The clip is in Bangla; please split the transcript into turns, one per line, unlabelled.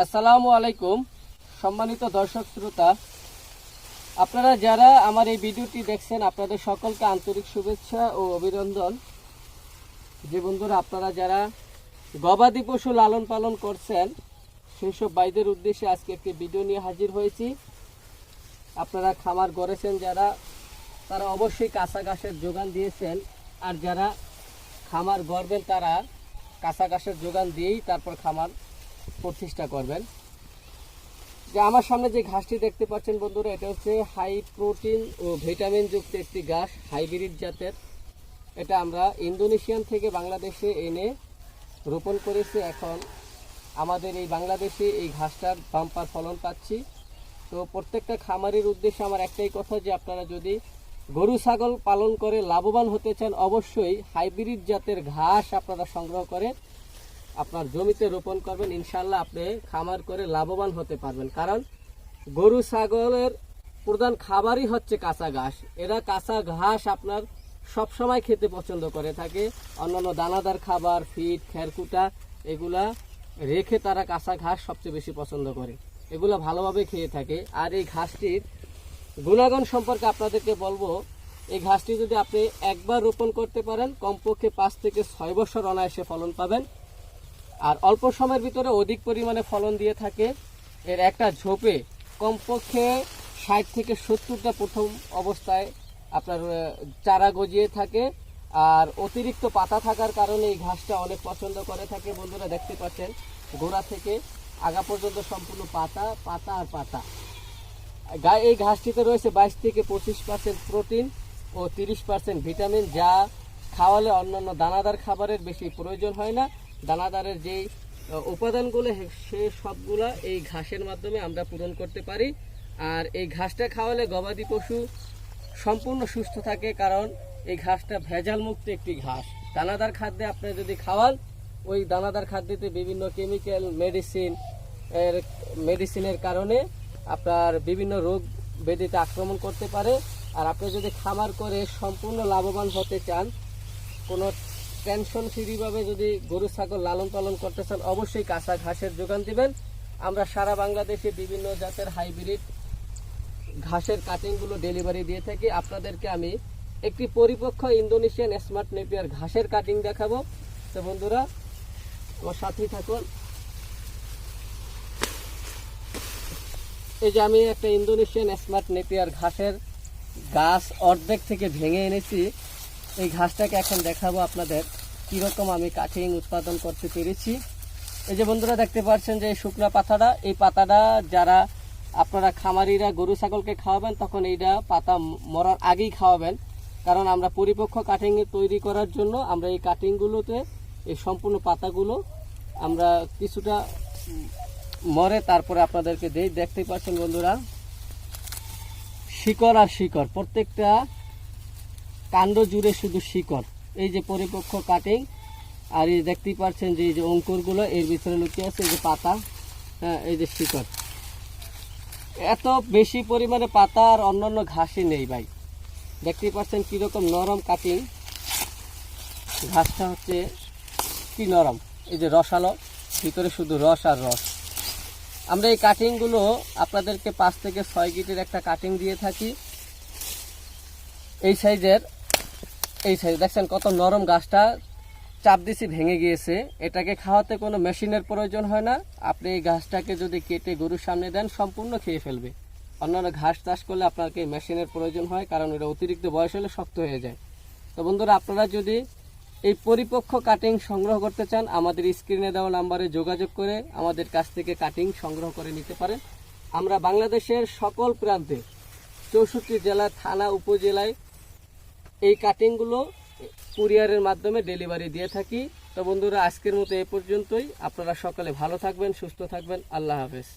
আসসালামু আলাইকুম, সম্মানিত দর্শক শ্রোতা। আপনারা যারা আমার এই ভিডিওটি দেখছেন, আপনাদের সকলকে আন্তরিক শুভেচ্ছা ও অভিনন্দন। যে বন্ধুরা, আপনারা যারা গবাদি পশু লালন পালন করছেন সেই সব বাইদের উদ্দেশ্যে আজকে একটি ভিডিও নিয়ে হাজির হয়েছি। আপনারা খামার গড়েছেন যারা, তারা অবশ্যই কাঁচা ঘাসের যোগান দিয়েছেন। আর যারা খামার গড়বেন, তারা কাঁচা ঘাসের যোগান দিয়েই তারপর খামার প্রতিষ্ঠা করবেন। যে আমার সামনে যে ঘাসটি দেখতে পাচ্ছেন বন্ধুরা, এটা হচ্ছে হাই প্রোটিন ও ভিটামিন যুক্ত একটি ঘাস, হাইব্রিড জাতের। এটা আমরা ইন্দোনেশিয়ান থেকে বাংলাদেশে এনে রোপণ করেছি। এখন আমাদের এই বাংলাদেশে এই ঘাসটার বাম্পার ফলন পাচ্ছি। তো প্রত্যেকটা খামারের উদ্দেশ্যে আমার একটাই কথা যে আপনারা যদি গরু, ছাগল পালন করে লাভবান হতে চান, অবশ্যই হাইব্রিড জাতের ঘাস আপনারা সংগ্রহ করে আপনার জমিতে রোপণ করবেন ইনশাল্লাহ আপনি খামার করে লাভবান হতে পারবেন। কারণ গরু, ছাগলের প্রধান খাবারই হচ্ছে কাঁচা ঘাস। এরা কাঁচা ঘাস আপনার সব সময় খেতে পছন্দ করে থাকে। অন্যান্য দানাদার খাবার ফিট খেরকুটা, এগুলা রেখে তারা কাঁচা ঘাস সবচেয়ে বেশি পছন্দ করে। এগুলো ভালোভাবে খেয়ে থাকে। আর এই ঘাসটির গুণাগুণ সম্পর্কে আপনাদেরকে বলব, এই ঘাসটি যদি আপনি একবার রোপণ করতে পারেন, কমপক্ষে পাঁচ থেকে ছয় বছর অনায়াসে ফলন পাবেন। আর অল্প সময়ের ভিতরে অধিক পরিমাণে ফলন দিয়ে থাকে। এর একটা ঝোপে কমপক্ষে ষাট থেকে সত্তরটা প্রথম অবস্থায় আপনার চারা গজিয়ে থাকে। আর অতিরিক্ত পাতা থাকার কারণে এই ঘাসটা অনেক পছন্দ করে থাকে। বন্ধুরা দেখতে পাচ্ছেন, গোড়া থেকে আগা পর্যন্ত সম্পূর্ণ পাতা পাতা আর পাতা। এই ঘাসটিতে রয়েছে বাইশ থেকে পঁচিশ পার্সেন্ট প্রোটিন ও তিরিশ পার্সেন্ট ভিটামিন, যা খাওয়ালে অন্যান্য দানাদার খাবারের বেশি প্রয়োজন হয় না। দানাদারের যেই উপাদানগুলো সে সবগুলা এই ঘাসের মাধ্যমে আমরা পূরণ করতে পারি। আর এই ঘাসটা খাওয়ালে গবাদি পশু সম্পূর্ণ সুস্থ থাকে, কারণ এই ঘাসটা ভেজাল মুক্ত একটি ঘাস। দানাদার খাদ্যে আপনি যদি খাওয়ান, ওই দানাদার খাদ্যতে বিভিন্ন কেমিক্যাল মেডিসিন এর মেডিসিনের কারণে আপনার বিভিন্ন রোগ ব্যাধিতে আক্রমণ করতে পারে। আর আপনি যদি খামার করে সম্পূর্ণ লাভবান হতে চান, কোনো টেনশন ফ্রিভাবে যদি গরু, ছাগল লালন পালন করতে চান, অবশ্যই কাঁচা ঘাসের যোগান দিবেন। আমরা সারা বাংলাদেশে বিভিন্ন জাতের হাইব্রিড ঘাসের কাটিংগুলো ডেলিভারি দিয়ে থাকি। আপনাদেরকে আমি একটি পরিপক্ষ ইন্দোনেশিয়ান স্মার্ট নেপিয়ার ঘাসের কাটিং দেখাবো। তো বন্ধুরা, আমার সাথেই থাকুন। এই যে আমি একটা ইন্দোনেশিয়ান স্মার্ট নেপিয়ার ঘাসের গাছ অর্ধেক থেকে ভেঙে এনেছি। এই ঘাসটাকে এখন দেখাবো আপনাদের কীরকম আমি কাটিং উৎপাদন করতে পেরেছি। এই যে বন্ধুরা দেখতে পাচ্ছেন যে শুকনো পাতাটা, এই পাতাটা যারা আপনারা খামারিরা গরু, ছাগলকে খাওয়াবেন, তখন এইটা পাতা মরার আগেই খাওয়াবেন। কারণ আমরা পরিপক্ক কাটিং তৈরি করার জন্য আমরা এই কাটিংগুলোতে এই সম্পূর্ণ পাতাগুলো আমরা কিছুটা মরে তারপরে আপনাদেরকে দেই। দেখতেই পাচ্ছেন বন্ধুরা, শিকড় আর শিকড়, প্রত্যেকটা কাণ্ড জুড়ে শুধু শিকড়। এই যে পরিপক্ক কাটিং আর এই দেখতেই পাচ্ছেন যে এই যে অঙ্কুরগুলো, এর ভিতরে লুকিয়ে আছে এই যে পাতা হ্যাঁ এই যে শিকড়। এত বেশি পরিমাণে পাতা আর অন্যান্য ঘাসই নেই ভাই। দেখতেই পাচ্ছেন কীরকম নরম কাটিং ঘাসটা হচ্ছে কি নরম? এই যে রসালো, ভিতরে শুধু রস আর রস। আমরা এই কাটিংগুলো আপনাদেরকে পাঁচ থেকে ছয় গিটের একটা কাটিং দিয়ে থাকি। এই সাইজের এই সাইজ দেখছেন কত নরম গাছটা চাপ দিছি, ভেঙে গিয়েছে। এটাকে খাওয়াতে কোনো মেশিনের প্রয়োজন হয় না। আপনি এই ঘাসটাকে যদি কেটে গরুর সামনে দেন, সম্পূর্ণ খেয়ে ফেলবে। অন্যান্য ঘাস চাষ করলে আপনাকে মেশিনের প্রয়োজন হয়, কারণ এটা অতিরিক্ত বয়স হলে শক্ত হয়ে যায়। তো বন্ধুরা, আপনারা যদি এই পরিপক্ক কাটিং সংগ্রহ করতে চান, আমাদের স্ক্রিনে দেওয়া নাম্বারে যোগাযোগ করে আমাদের কাছ থেকে কাটিং সংগ্রহ করে নিতে পারেন। আমরা বাংলাদেশের সকল প্রান্তে চৌষট্টি জেলা থানা উপজেলায় এই কাটিংগুলো কুরিয়ারের মাধ্যমে ডেলিভারি দিয়ে থাকি। তো বন্ধুরা, আজকের মতো এ পর্যন্তই। আপনারা সকালে ভালো থাকবেন, সুস্থ থাকবেন। আল্লাহ হাফেজ।